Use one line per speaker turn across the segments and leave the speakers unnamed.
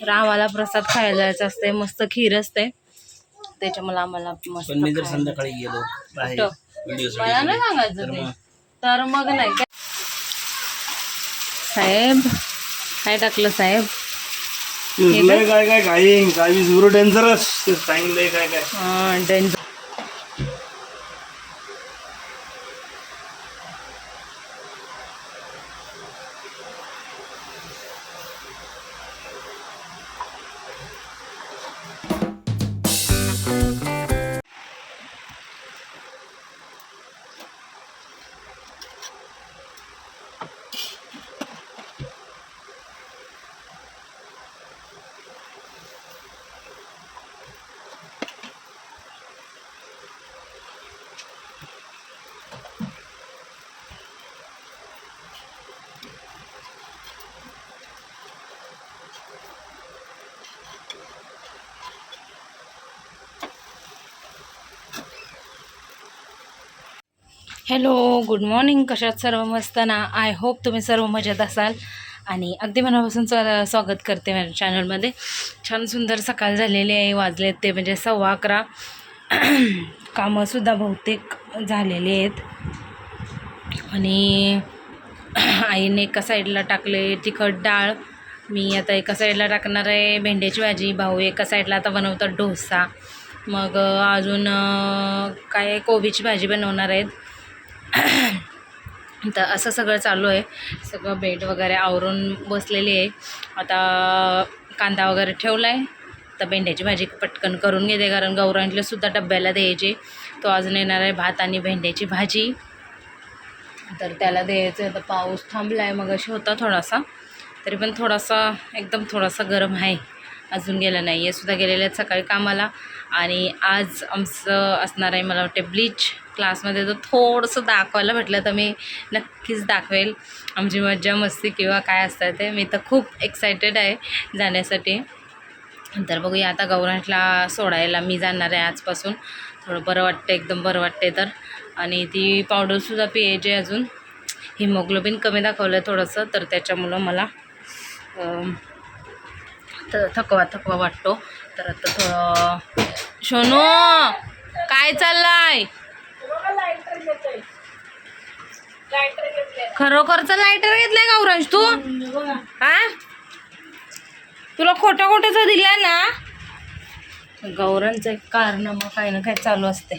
तर आम्हाला प्रसाद खायला जायचं असते मस्त खीर असते त्याच्यामुळे आम्हाला मस्त
पण मी जर
खायला-
संध्याकाळी गेलो बाहेर
कुठं?
व्हिडिओ
मला नाही सांगायचं
तर
ते.
मग?
तर मग नाही. काय साहेब काय टाकलं साहेब?
लय काय काय काही काही झुरू डेंजरस सांगितलंय काय काय?
हा डेंजर हॅलो गुड मॉर्निंग. कशात सर्व? मस्त ना? आय होप तुम्ही सर्व मजेत असाल. आणि अगदी मनापासून स्वा- स्वागत करते माझ्या चॅनलमध्ये. छान सुंदर सकाळ झालेली आहे. वाजलेत ते म्हणजे सव्वा अकरा. कामंसुद्धा बहुतेक झालेली आहेत. आणि आईने एका साईडला टाकले तिखट डाळ. मी आता एका साईडला टाकणार आहे भेंड्याची भाजी भाऊ एका साईडला आता बनवतात डोसा. मग अजून काय कोबीची भाजी बनवणार आहेत. तर असं सगळं चालू आहे. सगळं बेड वगैरे आवरून बसलेली आहे. आता कांदा वगैरे ठेवला आहे तर भेंड्याची भाजी पटकन करून घेते कारण गौरांतले सुद्धा डब्याला द्यायचे. तो अजून येणार आहे भात आणि भेंड्याची भाजी. तर त्याला द्यायचं आहे. तर पाऊस थांबला आहे मग अशी होता थोडासा. तरी पण थोडासा एकदम थोडासा गरम आहे. अजून गेलं नाही आहे सुद्धा गेलेले आहेत सकाळी कामाला. आणि आज आमचं असणार आहे मला वाटते ब्लीच. क्लासमध्ये तर थोडंसं दाखवायला भेटलं तर मी नक्कीच दाखवेल. आमची मज्जा मस्ती किंवा काय असतं ते मी तर खूप एक्सायटेड आहे जाण्यासाठी. तर बघूया आता गौरांटला सोडायला मी जाणार आहे आजपासून. थोडं बरं वाटतं एकदम बरं वाटते तर. आणि ती पावडरसुद्धा पियायची अजून. हिमोग्लोबिन कमी दाखवलं आहे थोडंसं तर त्याच्यामुळं मला तर थकवा थकवा वाटतो. तर आता थोडं शोनो काय चाललं आहे खरोखरचं लायटर घेतलंय गौरांश तू? हा? तुला खोटं खोटंच दिलाय ना? गौरांचं मग काही ना काही चालू असते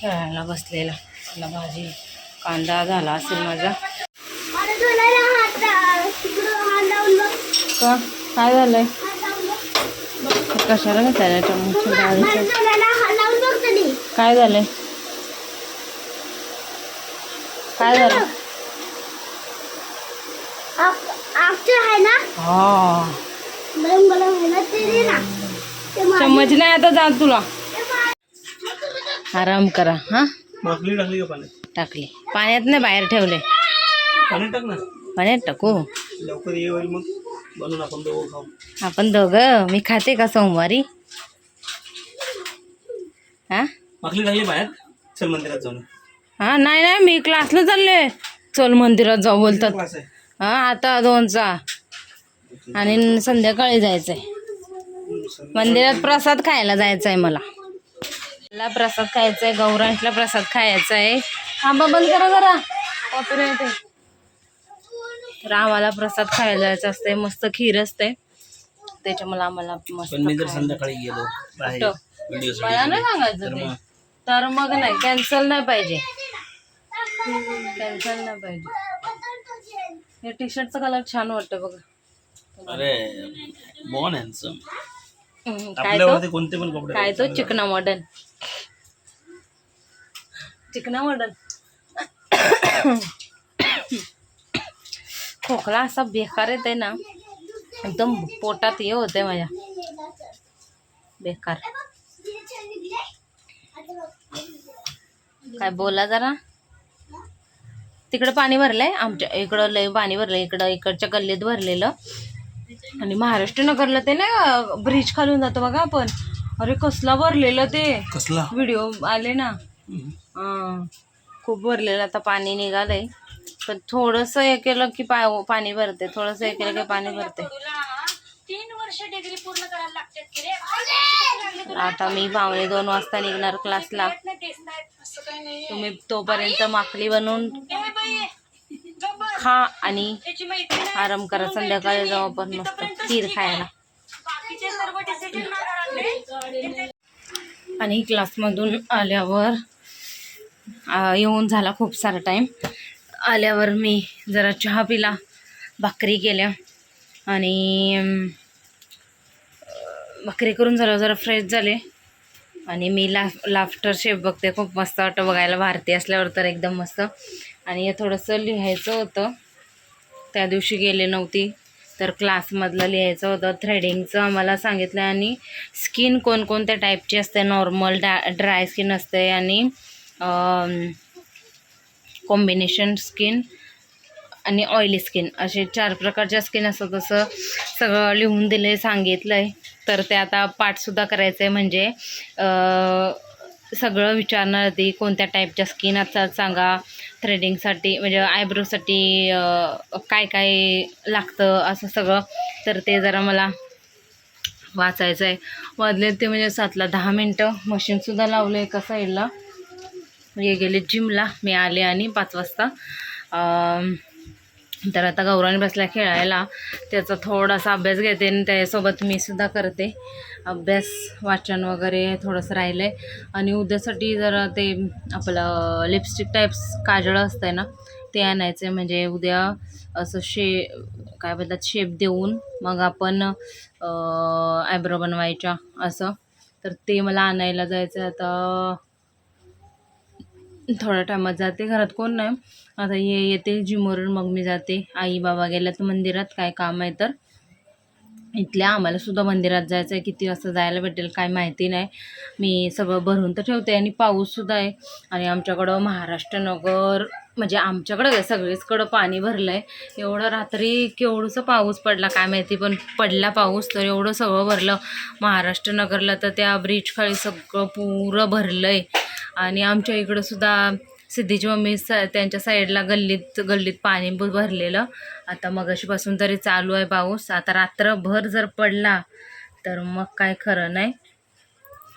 खेळायला बसलेला. मला भाजी कांदा झाला असेल माझा. का? काय झालंय? कशाला घातलाय काय झालंय? काय झालं?
है.
हा
है
चम्मच नाही आता जा तुला. आराम करा हा?
भाकरी टाकली का पाण्यात?
टाकली. पाण्यात नाही बाहेर ठेवले.
पाणी टाक ना.
पाण्यात टाकू?
लवकर ये होईल मग. बनवून आपण दोघं खाऊ.
आपण दोघं? मी खाते का सोमवारी? हा?
भाकरी टाकली बाहेर? चल मंदिरात जाऊन.
हा नाही नाही मी क्लासला चालले चल मंदिरात जाऊ बोलतात. हा आता दोनचा. आणि संध्याकाळी जायचंय. मंदिरात प्रसाद खायला जायचं आहे मला. मला प्रसाद खायचा आहे गौरांशला प्रसाद खायचा आहे थांबा बंद करा जरा. कॉपी येते. तर आम्हाला प्रसाद खायला जायचं असते मस्त खीर असते त्याच्यामुळे आम्हाला मस्त
संध्याकाळी गेलो
मला नाही सांगायचं
तर मग?
नाही कॅन्सल नाही पाहिजे. कॅन्सल नाही पाहिजे हे टी शर्टचा कलर छान वाटतं बघा.
अरे बॉन हॅन्सम
काय तो?
कोणते पण कपडे
काय तो? चिकना मॉडर्न चिकना मॉडर्न खोकला असा बेकार येते ना. एकदम पोटात हे होते माझ्या. बेकार. काय बोला जरा. तिकडं पाणी भरलंय आमच्या इकडं लय पाणी भरलंय इकडं इकडच्या गल्लीत भरलेलं. आणि महाराष्ट्र नगरला ते ना ब्रिज खालून जातो बघा आपण. अरे कसला भरलेलं ते.
कसला?
व्हिडिओ आले ना. हा. खूप भरलेलं आता पाणी निघालंय. पण थोडंसं हे केलं की पा पाणी भरते थोडंसं हे केलं की पाणी भरते आता मी पावणे दोन वाजता निघणार क्लासला तुम्ही तोपर्यंत माकली बनवून खा आणि आराम करा. संध्याकाळी जाऊ आपण मस्त खीर खायला. आणि क्लासमधून आल्यावर येऊन झाला खूप सारा टाईम आल्यावर मी जरा चहा पिला भाकरी केल्या आणि भाकरी करून झालं जरा फ्रेश झाले. आणि मी ला लाफ्टर शेप बघते. खूप मस्त वाटतं बघायला. भारती असल्यावर तर एकदम मस्त. आणि हे थोडंसं लिहायचं होतं. त्या दिवशी गेले नव्हती तर क्लासमधलं लिहायचं होतं. थ्रेडिंगचं आम्हाला सांगितलं आणि स्किन कोणकोणत्या टाईपची असते नॉर्मल डा ड्राय स्किन असते आणि कॉम्बिनेशन स्किन आणि ऑइली स्किन असे चार प्रकारच्या स्किन असतात तसं सगळं लिहून दिलं आहे सांगितलं आहे तर ते आता पाठसुद्धा करायचं आहे म्हणजे सगळं विचारणार ती कोणत्या टाईपच्या स्किन असतात सांगा. थ्रेडिंगसाठी म्हणजे आयब्रोसाठी काय काय लागतं असं सगळं. तर ते जरा मला वाचायचं आहे वाजले ते म्हणजे सातला दहा मिनटं. मशीनसुद्धा लावलं आहे एका साईडला हे गेले जिमला मी आले आणि पाच वाजता. तर आता गौराने बसला खेळायला. त्याचा थोडासा अभ्यास घेते आणि त्याच्यासोबत मी सुद्धा करते. अभ्यास वाचन वगैरे थोडंसं राहिलं आहे आणि उद्यासाठी जरा ते आपलं लिपस्टिक टाईप्स काजळ असतं आहे ना ते आणायचं आहे म्हणजे उद्या असं शे काय बोलतात शेप देऊन मग आपण आयब्रो बनवायच्या असं. तर ते मला आणायला जायचं आहे आता थोड्या टायमात जाते. घरात कोण नाही. आता ये येते जिमवरून मग मी जाते. आई बाबा गेल्यात मंदिरात काय काम आहे तर? इथल्या आम्हाला सुद्धा मंदिरात जायचं आहे किती वाजता जायला भेटेल काय माहिती नाही. मी सगळं भरून तर ठेवते आणि पाऊससुद्धा आहे. आणि आमच्याकडं महाराष्ट्र नगर म्हणजे आमच्याकडं काय सगळीचकडं पाणी भरलं आहे एवढं रात्री केवढंसं पाऊस पडला काय माहिती पण पडला पाऊस तर एवढं सगळं भरलं. महाराष्ट्र नगरला तर त्या ब्रिजखाळी सगळं पुरं भरलं आहे आणि आमच्या इकडंसुद्धा सिद्धीची मम्मी स त्यांच्या साईडला गल्लीत गल्लीत पाणी भरलेलं. आता मगाशीपासून तरी चालू आहे पाऊस. आता रात्रभर जर पडला तर मग काय खरं नाही.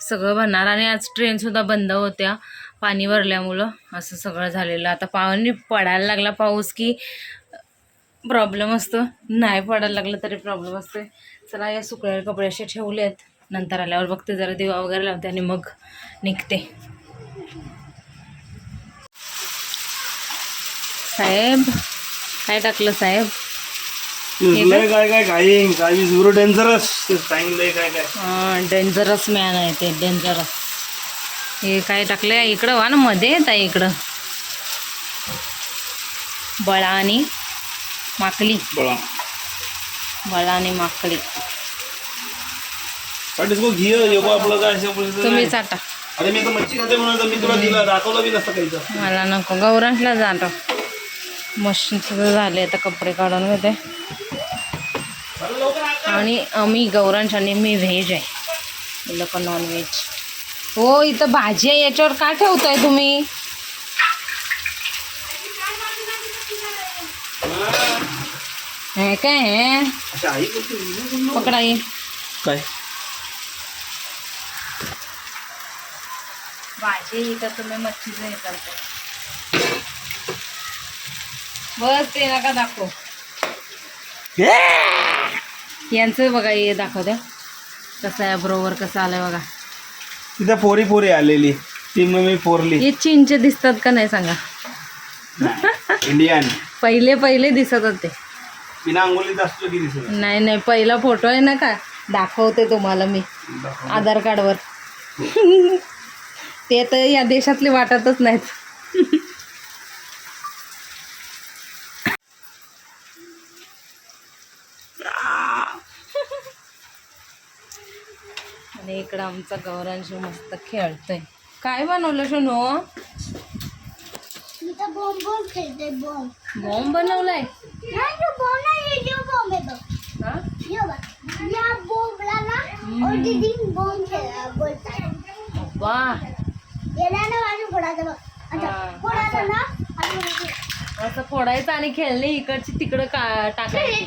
सगळं भरणार आणि आज ट्रेनसुद्धा बंद होत्या पाणी भरल्यामुळं असं सगळं झालेलं. आता पाणी पडायला लागला पाऊस की प्रॉब्लेम असतो. नाही पडायला लागलं तरी प्रॉब्लेम असतो चला या सुकलेले कपडे असे ठेवले आहेत नंतर आल्यावर बघते जरा दिवा वगैरे लावते आणि मग निघते. साहेब. काय टाकलं साहेब?
लय काय काय डेंजरस ते सांगितलंय काय काय.
डेंजरस मॅन आहे ते डेंजरस हे काय टाकलं इकडं वा ना मध्ये येत आहे इकडं. बळा आणि माकली.
बळा.
बळा आणि माकली.
आपलं काय
तुम्ही. चाटा
अरे मी तर मच्छी खाते म्हणून मी तुला दिला दाखवलं बी नसतं काही
मला नको गौरांटला जातो मशीन सगळं झाले आता कपडे काढून घेते. आणि आम्ही गौरांश आणि मी व्हेज आहे. लोक नॉन व्हेज हो इथं भाजी आहे याच्यावर का ठेवताय तुम्ही? हे काय हे?
अच्छा, आई बोलते,
पकडा ये
काय?
भाजी इथं तुम्ही मच्छीचं हे करताय. बस ते नका दाखव. यांचं बघा हे दाखव द्या. कसं आहे बरोबर कसं आलंय बघा.
तिथे पोरी पोरी आलेली. ती मग मी पोरली.
हे चीनचे दिसतात का नाही सांगा.
इंडियन
पहिले पहिले दिसत होते.
बिना अंगोलीत असतो की दिसत
नाही? नाही पहिला फोटो आहे ना का? दाखवते तुम्हाला मी. आधार कार्डवर. ते तर या देशातले वाटतच नाहीत. आणि इकडं आमचा गौरांश मस्त खेळतोय. काय बनवलं शोनो
बॉम्ब
बनवलाय? असं. फोडायचं आणि खेळणे इकडची तिकडं का टाकायची.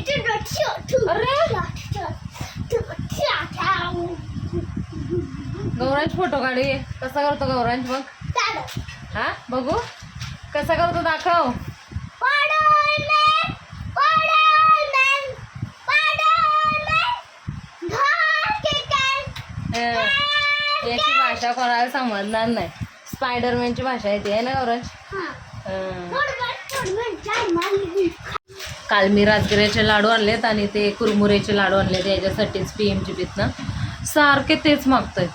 गौरांश फोटो काढूये कसा करतो गौरांश मग. हा बघू. कसा करतो दाखव. हं. याची भाषा कोणाला समजणार नाही. स्पायडरमॅनची भाषा येते आहे ना गौरांश. काल मी राजगिऱ्याचे लाडू आणलेत आणि ते कुरमुरेचे लाडू आणलेत याच्यासाठीच पी एम जी बीतनं सारखे तेच मागतोय.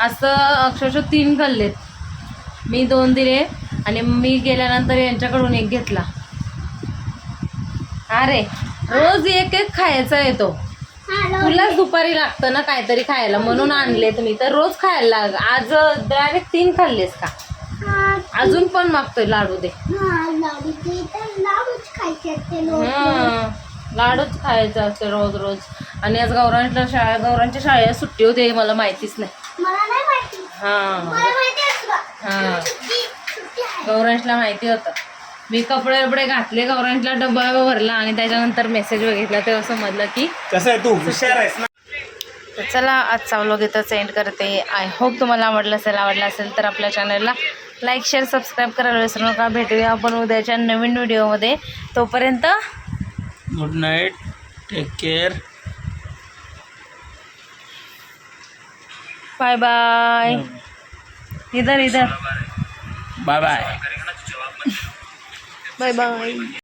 असं अक्षरशः तीन खाल्लेत मी दोन दिले आणि मी गेल्यानंतर यांच्याकडून एक घेतला. अरे रोज एक एक खायचा येतो. तुलाच दुपारी लागतं ना काहीतरी खायला? म्हणून आणले तुम्ही. तर रोज खायला लाग. आज डायरेक्ट तीन खाल्लेस का? अजून पण मागतोय लाडू दे.
हा, लाडूचे खायचे असते.
हं. रोज रोज. आणि आज गौरांच्या शाळा गौरांच्या शाळेत सुट्टी होते हे मला माहितीच नाही.
मला नाही माहिती.
हा.
मला माहिती असतं
हा.
सुट्टी सुट्टी आहे.
गौरांशला माहिती होतं. मी कपडे वपडे घातले गौरांशला डब्बा भरला आणि त्याच्यानंतर मेसेज बघितला. तेव्हा समजलं की
कसं आहे तू? हुशार आहेस ना?
तर चला आजचा व्लॉग इथं सेंड करते. आय होप तुम्हाला आवडलं असेल आवडलं असेल तर आपल्या चॅनलला लाईक शेअर सबस्क्राईब करायला विसरू नका. भेटूया आपण उद्याच्या नवीन व्हिडिओमध्ये तोपर्यंत
good night take care
bye bye इधर इधर
बाय बाय
बाय बाय